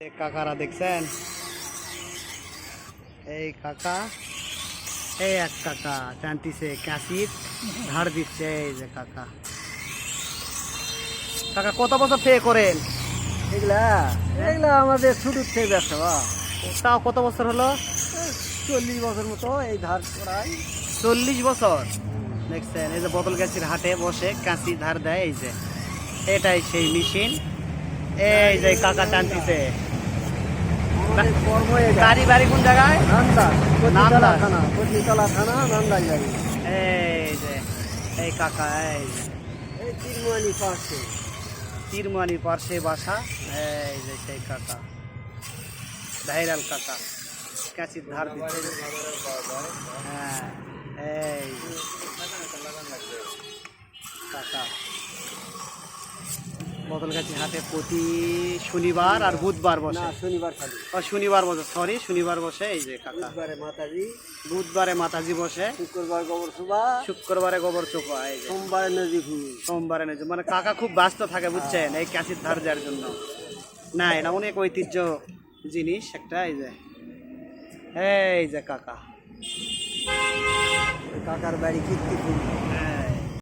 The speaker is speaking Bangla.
কাকারা দেখছেন? এই কাকা এই এক কাকা টানতিছে কাশির ধার দিচ্ছে এই যে কাকা। কাকা কত বছর থেকে করেন? এগুলা এগুলা আমাদের শুরুর থেকে ব্যবসা বা। তাও কত বছর হলো? চল্লিশ বছর মতো এই ধার করাই। চল্লিশ বছর? দেখছেন এই যে বদল গাছির হাটে বসে কাঁচি ধার দেয় এই যে। এটাই সেই মেশিন। এই যে কাকা টানতিছে বাড়ি বাড়ি কোন জায়গায়? নান্দা নান্দা। থানা কচিতলা থানা নান্দাই বাড়ি। এই যে এই কাকা এই এই তিরমানি পাশে। তিরমানি পার্শ্বে বাসা এই যে সেই কাকা। ভাইরাল কাকা কাঁচির ধার দিচ্ছে হ্যাঁ এই যে কাকা বদলগাছি হাটে প্রতি শনিবার আর বুধবার না বসে শনিবার খালি। শনিবার বসে সরি শনিবার বসে এই যে কাকা। বুধবারে মাতাজি। বুধবারে মাতাজি বসে। শুক্রবার গোবর সুবা শুক্রবারে গোবর চোপা এই যে। সোমবারে নদী সোমবারে নেই মানে কাকা খুব ব্যস্ত থাকে বুঝছেন এই কাশির ধার দেওয়ার জন্য। না এটা অনেক ঐতিহ্য জিনিস একটা এই যে। এই যে কাকা। কাকার বাড়ি কীর্তি ফুল হ্যাঁ।